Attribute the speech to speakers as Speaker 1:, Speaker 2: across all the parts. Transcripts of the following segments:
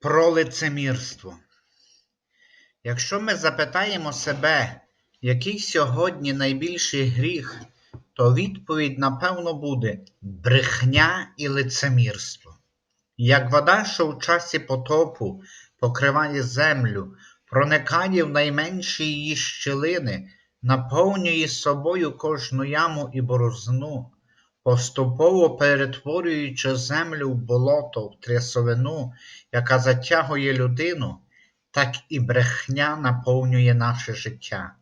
Speaker 1: Про лицемірство. Якщо ми запитаємо себе, який сьогодні найбільший гріх, то відповідь, напевно, буде брехня і лицемірство. Як вода, що в часі потопу покриває землю, проникає в найменші її щілини, наповнює собою кожну яму і борозну, поступово перетворюючи землю в болото, в трясовину, яка затягує людину, так і брехня наповнює наше життя.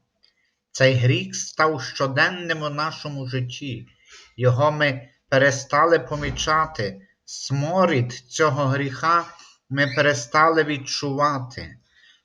Speaker 1: Цей гріх став щоденним у нашому житті, його ми перестали помічати, сморід цього гріха ми перестали відчувати,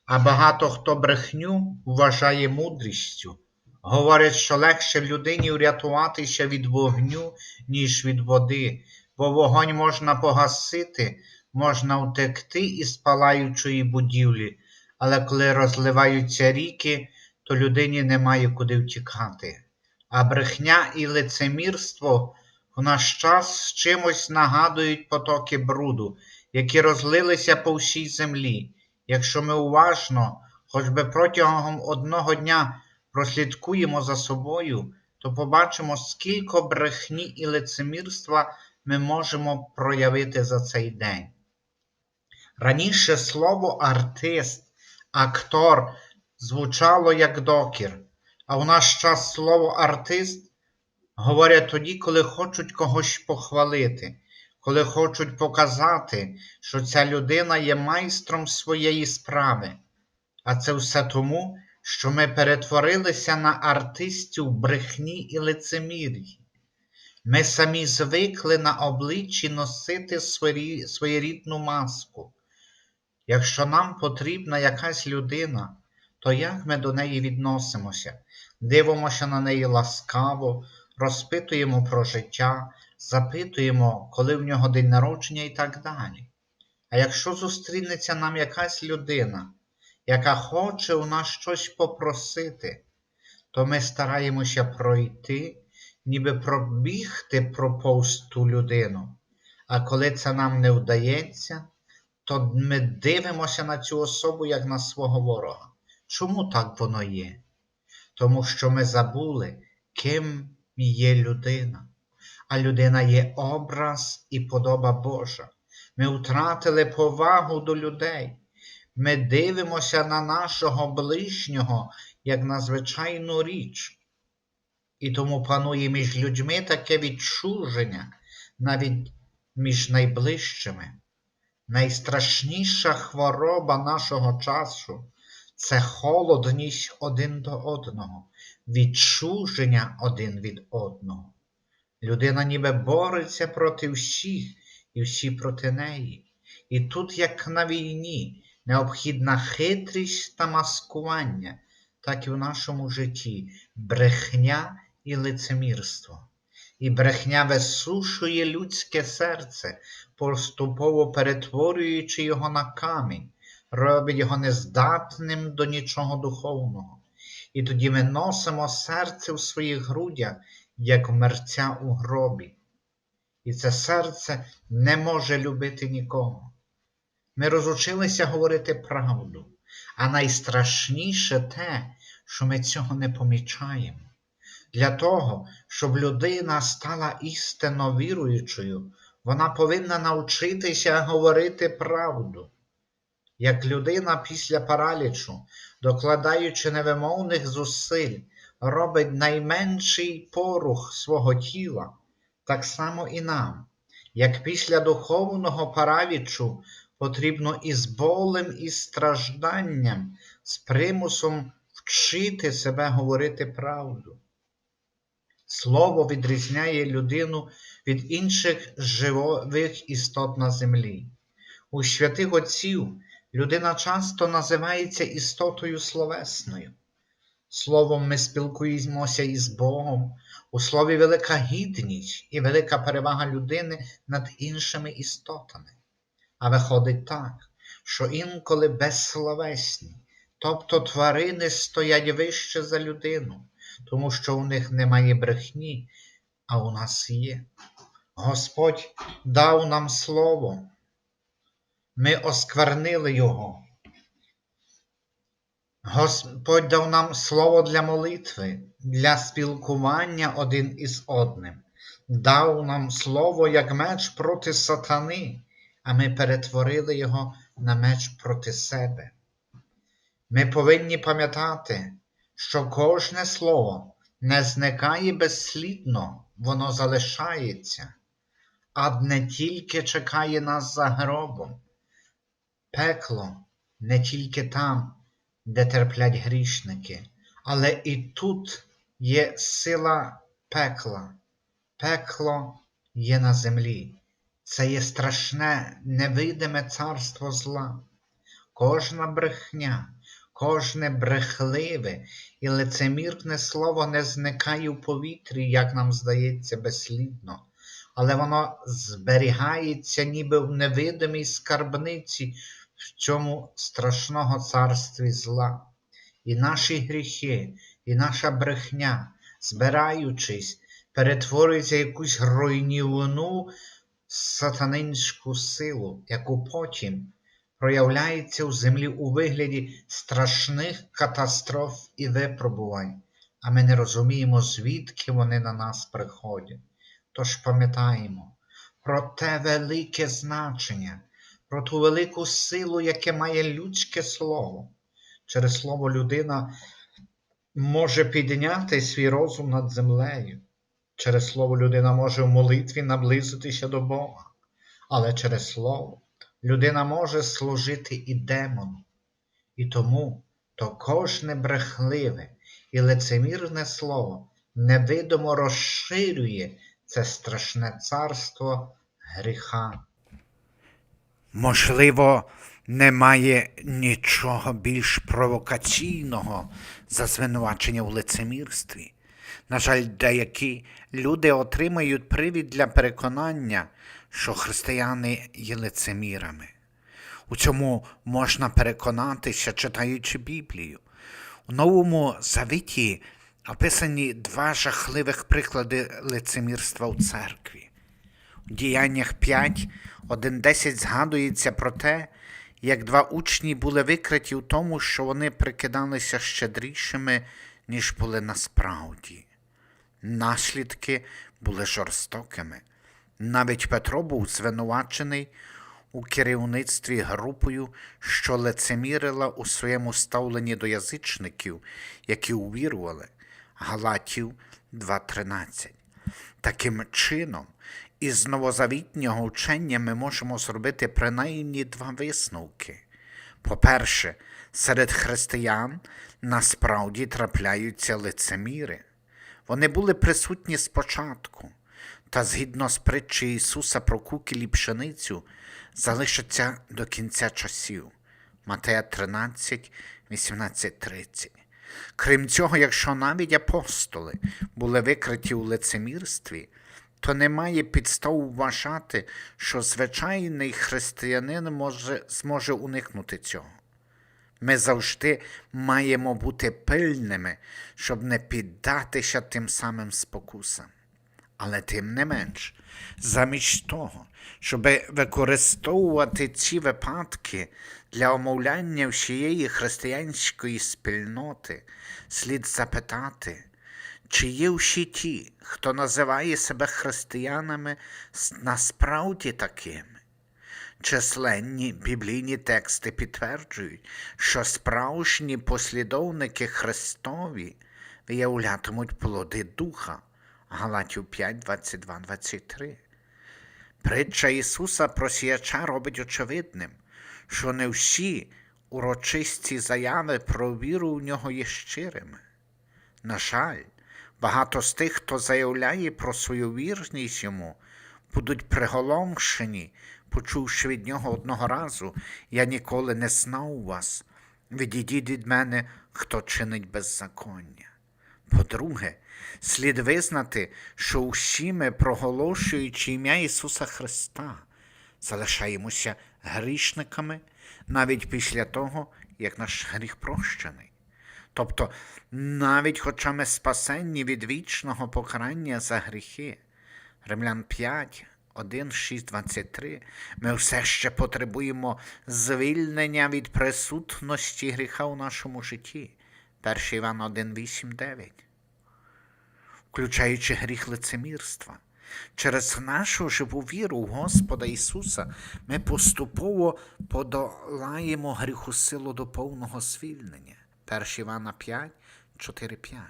Speaker 1: а багато хто брехню вважає мудрістю. Говорять, що легше людині врятуватися від вогню, ніж від води, бо вогонь можна погасити, можна втекти із палаючої будівлі, але коли розливаються ріки, то людині немає куди втікати. А брехня і лицемірство в наш час чимось нагадують потоки бруду, які розлилися по всій землі. Якщо ми уважно, хоч би протягом одного дня прослідкуємо за собою, то побачимо, скільки брехні і лицемірства ми можемо проявити за цей день. Раніше слово артист, актор звучало як докір, а в наш час слово артист говорять тоді, коли хочуть когось похвалити, коли хочуть показати, що ця людина є майстром своєї справи. А це все тому, що ми перетворилися на артистів брехні і лицемір'ї. Ми самі звикли на обличчі носити своєрідну маску. Якщо нам потрібна якась людина, то як ми до неї відносимося? Дивимося на неї ласкаво, розпитуємо про життя, запитуємо, коли в нього день народження і так далі. А якщо зустрінеться нам якась людина, яка хоче у нас щось попросити, то ми стараємося пройти, ніби пробігти про повсту людину. А коли це нам не вдається, то ми дивимося на цю особу як на свого ворога. Чому так воно є? Тому що ми забули, ким є людина. А людина є образ і подоба Божа. Ми втратили повагу до людей. Ми дивимося на нашого ближнього як на звичайну річ. І тому панує між людьми таке відчуження, навіть між найближчими. Найстрашніша хвороба нашого часу це холодність один до одного, відчуження один від одного. Людина ніби бореться проти всіх і всі проти неї. І тут, як на війні, необхідна хитрість та маскування, так і в нашому житті брехня і лицемірство. І брехня висушує людське серце, поступово перетворюючи його на камінь, робить його нездатним до нічого духовного. І тоді ми носимо серце в своїх грудях, як мерця у гробі. І це серце не може любити нікого. Ми розучилися говорити правду, а найстрашніше те, що ми цього не помічаємо. Для того, щоб людина стала істинно віруючою, вона повинна навчитися говорити правду. Як людина після паралічу, докладаючи невимовних зусиль, робить найменший порух свого тіла, так само і нам, як після духовного паралічу потрібно із болем і стражданням, з примусом вчити себе говорити правду. Слово відрізняє людину від інших живих істот на землі. У святих Отців людина часто називається істотою словесною. Словом, ми спілкуємося із Богом, у слові велика гідність і велика перевага людини над іншими істотами. А виходить так, що інколи безсловесні, тобто тварини стоять вище за людину, тому що у них немає брехні, а у нас є. Господь дав нам слово. Ми осквернили Його. Господь дав нам слово для молитви, для спілкування один із одним. Дав нам слово як меч проти сатани, а ми перетворили його на меч проти себе. Ми повинні пам'ятати, що кожне слово не зникає безслідно, воно залишається, а не тільки чекає нас за гробом. Пекло не тільки там, де терплять грішники, але і тут є сила пекла. Пекло є на землі. Це є страшне, невидиме царство зла. Кожна брехня, кожне брехливе і лицемірне слово не зникає в повітрі, як нам здається, безслідно, але воно зберігається ніби в невидимій скарбниці в цьому страшного царстві зла. І наші гріхи, і наша брехня, збираючись, перетворюється в якусь руйнівну сатанинську силу, яку потім проявляється у землі у вигляді страшних катастроф і випробувань, а ми не розуміємо, звідки вони на нас приходять. Тож пам'ятаємо про те велике значення, про ту велику силу, яке має людське слово. Через слово людина може підняти свій розум над землею. Через слово людина може в молитві наблизитися до Бога, але через слово людина може служити і демону. І тому то кожне брехливе і лицемірне слово невидимо розширює це страшне царство гріха.
Speaker 2: Можливо, немає нічого більш провокаційного за звинувачення в лицемірстві. На жаль, деякі люди отримають привід для переконання, що християни є лицемірами. У цьому можна переконатися, читаючи Біблію. У Новому Завіті описані два жахливих приклади лицемірства у церкві. У діяннях 5, 1.10 згадується про те, як два учні були викриті у тому, що вони прикидалися щедрішими, ніж були насправді. Наслідки були жорстокими. Навіть Петро був звинувачений у керівництві групою, що лицемірила у своєму ставленні до язичників, які увірували. Галатів 2.13. Таким чином, із новозавітнього вчення ми можемо зробити принаймні два висновки. По-перше, серед християн насправді трапляються лицеміри. Вони були присутні спочатку, та згідно з притчі Ісуса про кукіль і пшеницю, залишаться до кінця часів. Матея 13, 18, 30. Крім цього, якщо навіть апостоли були викриті у лицемірстві, то немає підстав вважати, що звичайний християнин може, зможе уникнути цього. Ми завжди маємо бути пильними, щоб не піддатися тим самим спокусам. Але тим не менш, замість того, щоб використовувати ці випадки для омовляння всієї християнської спільноти, слід запитати, чи є всі ті, хто називає себе християнами, насправді такими? Численні біблійні тексти підтверджують, що справжні послідовники Христові виявлятимуть плоди Духа. Галатів 5, 22, 23. Притча Ісуса про сіяча робить очевидним, що не всі урочисті заяви про віру в нього є щирими. На жаль, багато з тих, хто заявляє про свою вірність йому, будуть приголомшені, почувши від нього одного разу, я ніколи не знав вас. Відійдіть від мене, хто чинить беззаконня. По-друге, слід визнати, що усі ми, проголошуючи ім'я Ісуса Христа, залишаємося грішниками навіть після того, як наш гріх прощений. Тобто, навіть хоча ми спасенні від вічного покарання за гріхи, Римлян 5, 1, 6, 23 ми все ще потребуємо звільнення від присутності гріха у нашому житті. 1 Іван 1, 8, 9 включаючи гріх лицемірства. Через нашу живу віру в Господа Ісуса ми поступово подолаємо гріху силу до повного звільнення. 1 Івана 5, 4, 5.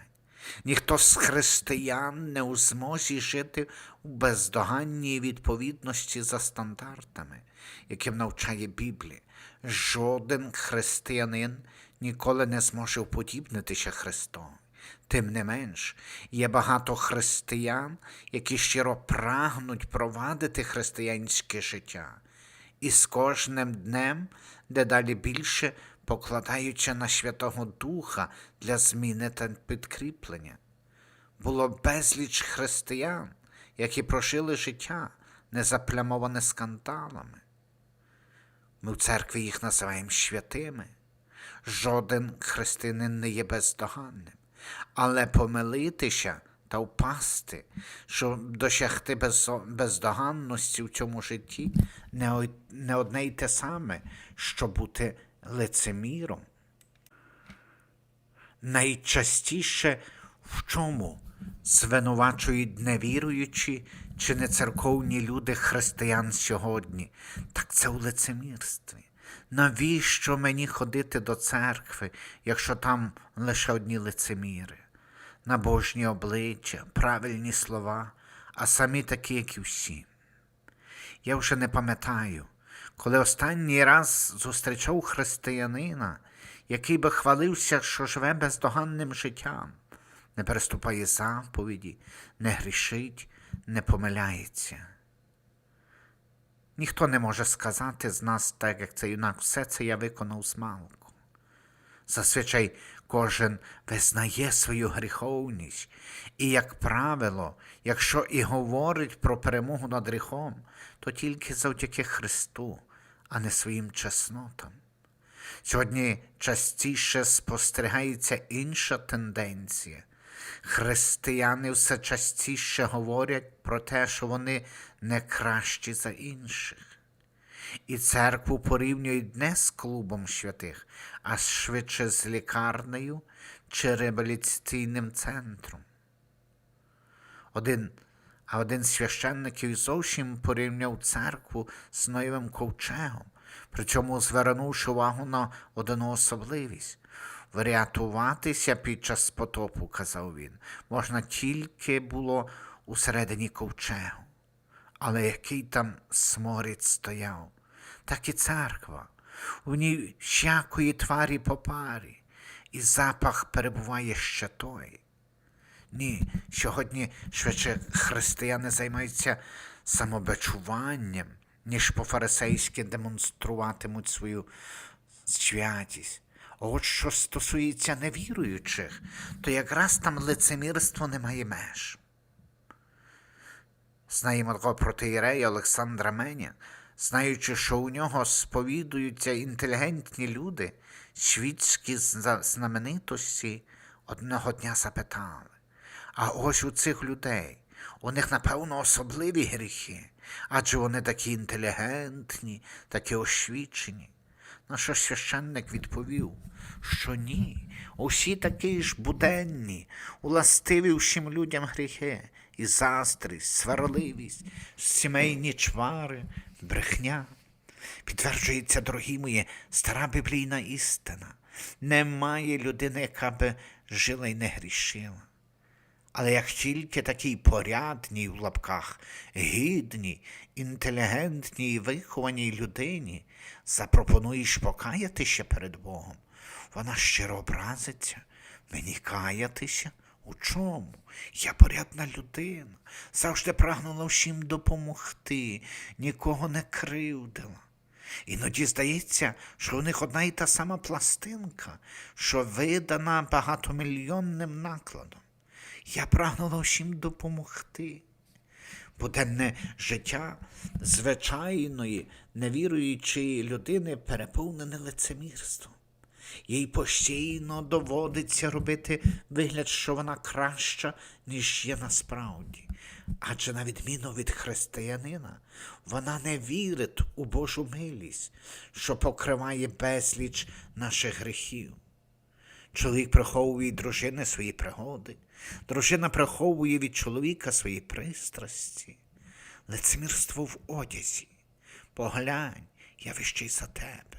Speaker 2: Ніхто з християн не у змозі жити у бездоганній відповідності за стандартами, яким навчає Біблія. Жоден християнин ніколи не зможе уподібнитися Христові. Тим не менш, є багато християн, які щиро прагнуть провадити християнське життя, і з кожним днем дедалі більше покладаються на Святого Духа для зміни та підкріплення. Було безліч християн, які прожили життя, не заплямоване скандалами. Ми в церкві їх називаємо святими. Жоден християнин не є бездоганним. Але помилитися та впасти, щоб досягти бездоганності в цьому житті, не одне й те саме, що бути лицеміром. Найчастіше в чому звинувачують невіруючі чи нецерковні люди християн сьогодні? Так це у лицемірстві. Навіщо мені ходити до церкви, якщо там лише одні лицеміри? Набожні обличчя, правильні слова, а самі такі, як і всі. Я вже не пам'ятаю, коли останній раз зустрічав християнина, який би хвалився, що живе бездоганним життям, не переступає заповіді, не грішить, не помиляється. Ніхто не може сказати з нас, так як цей юнак, все це я виконав з малку. Зазвичай кожен визнає свою гріховність, і, як правило, якщо і говорить про перемогу над гріхом, то тільки завдяки Христу, а не своїм чеснотам. Сьогодні частіше спостерігається інша тенденція. Християни все частіше говорять про те, що вони не кращі за інших. І церкву порівнюють не з клубом святих, а швидше з лікарнею чи реабілітаційним центром. Один, а один з священників зовсім порівняв церкву з Ноєвим ковчегом, причому звернувши увагу на одну особливість. Врятуватися під час потопу, казав він, можна тільки було усередині ковчегу. Але який там сморід стояв, так і церква. У ній всякої тварі по парі, і запах перебуває ще той. Ні, сьогодні швидше християни займаються самобичуванням, ніж по-фарисейськи демонструватимуть свою святість. От що стосується невіруючих, то якраз там лицемірство не має меж. Знаємо такого протиєрея Олександра Меня, знаючи, що у нього сповідуються інтелігентні люди, світські знаменитості, одного дня запитали. А ось у цих людей, у них, напевно, особливі гріхи, адже вони такі інтелігентні, такі освічені. На що священник відповів, що ні, усі такі ж буденні, уластиві всім людям гріхи, і заздрість, сварливість, сімейні чвари, брехня. Підтверджується, дорогі мої, стара біблійна істина. Немає людини, яка би жила й не грішила. Але як тільки такій порядній в лапках, гідній, інтелігентній і вихованій людині запропонуєш покаятися перед Богом, вона щиро образиться, мені каятися. У чому? Я порядна людина, завжди прагнула всім допомогти, нікого не кривдила. Іноді здається, що у них одна і та сама пластинка, що видана багатомільйонним накладом. Я прагнула всім допомогти. Буденне життя звичайної, невіруючої людини переповнене лицемірством. Їй постійно доводиться робити вигляд, що вона краща, ніж є насправді. Адже на відміну від християнина, вона не вірить у Божу милість, що покриває безліч наших гріхів. Чоловік приховує від дружини свої пригоди, дружина приховує від чоловіка свої пристрасті, лицемірство в одязі. Поглянь, я вищий за тебе,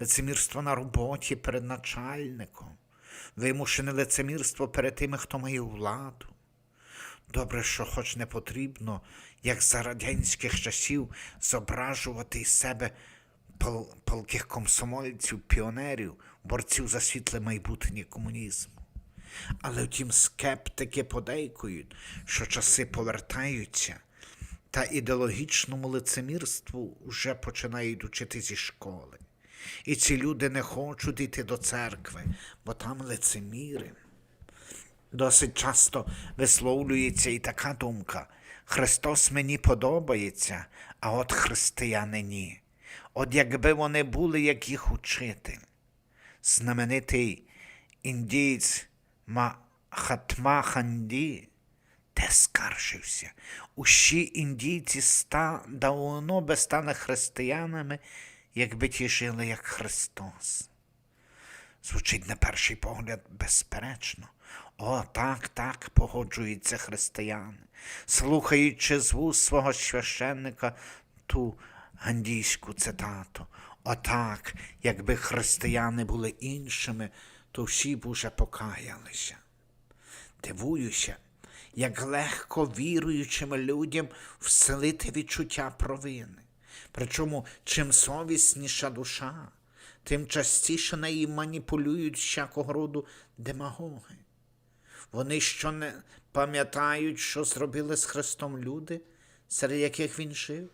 Speaker 2: лицемірство на роботі перед начальником, вимушене лицемірство перед тими, хто має владу. Добре, що хоч не потрібно, як за радянських часів, зображувати із себе пал- палких комсомольців, піонерів, борців за світле майбутнє комунізму. Але втім, скептики подейкують, що часи повертаються, та ідеологічному лицемірству вже починають учити зі школи. І ці люди не хочуть йти до церкви, бо там лицеміри. Досить часто висловлюється і така думка: Христос мені подобається, а от християни ні. От якби вони були, як їх учитель. Знаменитий індієць Махатма Ханді те скаржився. Усі індійці ста, давно би стали християнами, якби ті жили як Христос. Звучить на перший погляд безперечно. О, так, так, погоджуються християни, слухаючи з вуст свого священника ту гандійську цитату. Отак, якби християни були іншими, то всі б уже покаялися. Дивуюся, як легко віруючим людям вселити відчуття провини. Причому чим совісніша душа, тим частіше неї маніпулюють всякого роду демагоги. Вони що не пам'ятають, що зробили з Христом люди, серед яких він жив,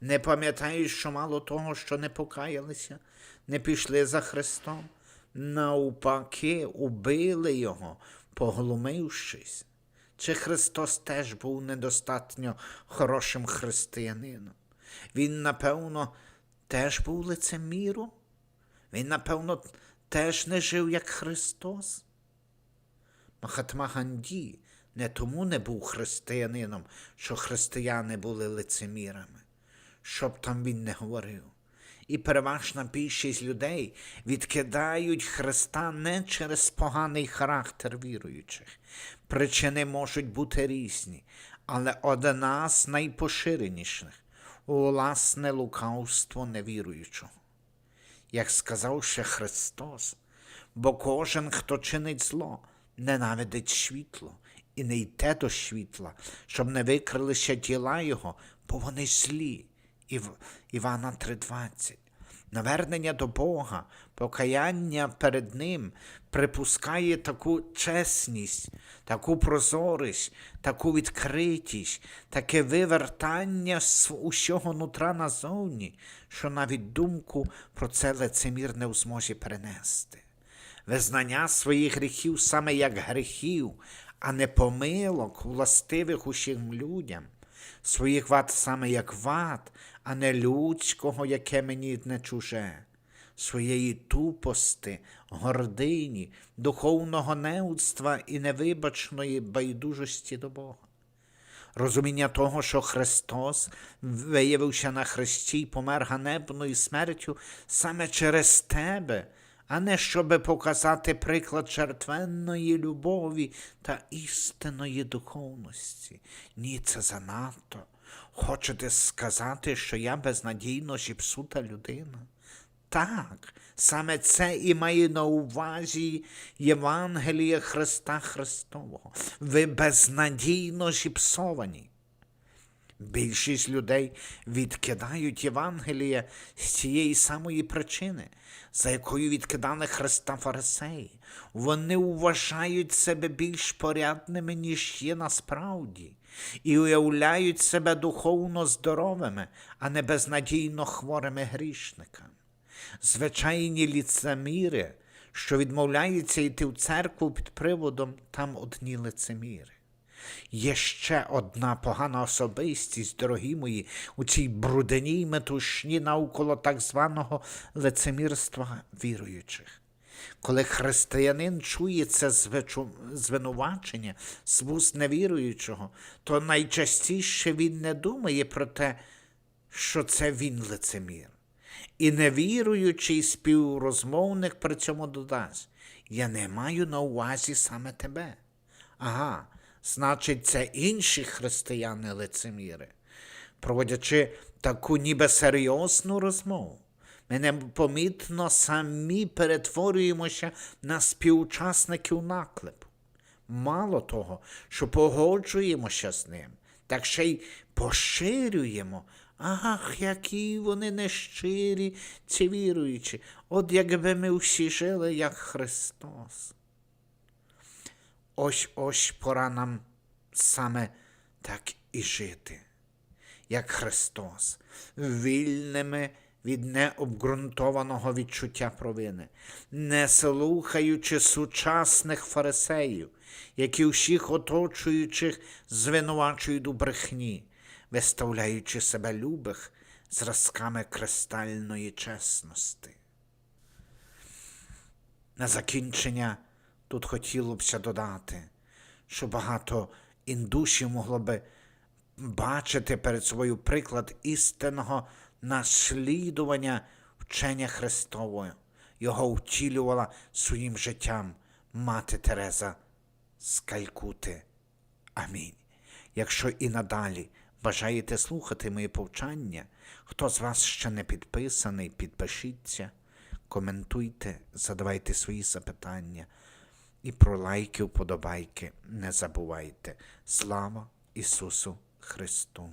Speaker 2: не пам'ятають, що мало того, що не покаялися, не пішли за Христом, навпаки, убили його, поглумившись. Чи Христос теж був недостатньо хорошим християнином? Він, напевно, теж був лицеміром? Він, напевно, теж не жив як Христос? Махатма Ганді не тому не був християнином, що християни були лицемірами, щоб там він не говорив. І переважна більшість людей відкидають Христа не через поганий характер віруючих. Причини можуть бути різні, але одна з найпоширеніших власне лукавство невіруючого. Як сказав ще Христос, бо кожен, хто чинить зло, ненавидить світло і не йде до світла, щоб не викрилися діла його, бо вони злі. Ів... Івана 3:20. Навернення до Бога, покаяння перед Ним припускає таку чесність, таку прозорість, таку відкритість, таке вивертання з усього нутра назовні, що навіть думку про це лицемір не в змозі перенести. Визнання своїх гріхів саме як гріхів, а не помилок, властивих усім людям, своїх вад саме як вад, а не людського, яке мені не чуже, своєї тупости, гордині, духовного неудства і невибачної байдужості до Бога. Розуміння того, що Христос виявився на хресті і помер ганебною смертю саме через тебе, а не щоби показати приклад жертвенної любові та істинної духовності. Ні, це занадто. Хочете сказати, що я безнадійно зіпсута людина? Так, саме це і має на увазі Євангелія Христа Христового. Ви безнадійно зіпсовані. Більшість людей відкидають Євангелія з цієї самої причини, за якою відкидали Христа фарисеї. Вони вважають себе більш порядними, ніж є насправді, і уявляють себе духовно здоровими, а не безнадійно хворими грішниками. Звичайні ліцеміри, що відмовляються йти в церкву під приводом, там одні лицеміри. Є ще одна погана особистість, дорогі мої, у цій брудній метушні навколо так званого лицемірства віруючих. Коли християнин чує це звичу- звинувачення з вуст невіруючого, то найчастіше він не думає про те, що це він лицемір. І невіруючий співрозмовник при цьому додасть: Я не маю на увазі саме тебе. Ага, значить, це інші християни лицеміри. Проводячи таку ніби серйозну розмову, ми непомітно самі перетворюємося на співучасників наклепу. Мало того, що погоджуємося з ним, так ще й поширюємо. Ах, які вони нещирі, ці віруючі. От якби ми всі жили, як Христос. Ось ось пора нам саме так і жити, як Христос, вільними від необґрунтованого відчуття провини, не слухаючи сучасних фарисеїв, які всіх оточуючих звинувачують у брехні, виставляючи себе любих зразками кристальної чесності. На закінчення тут хотілося б додати, що багато індусів могло би бачити перед собою приклад істинного наслідування вчення Христового. Його втілювала своїм життям мати Тереза з Калькути. Амінь. Якщо і надалі бажаєте слухати мої повчання, хто з вас ще не підписаний, підпишіться, коментуйте, задавайте свої запитання. І про лайки, вподобайки не забувайте. Слава Ісусу Христу!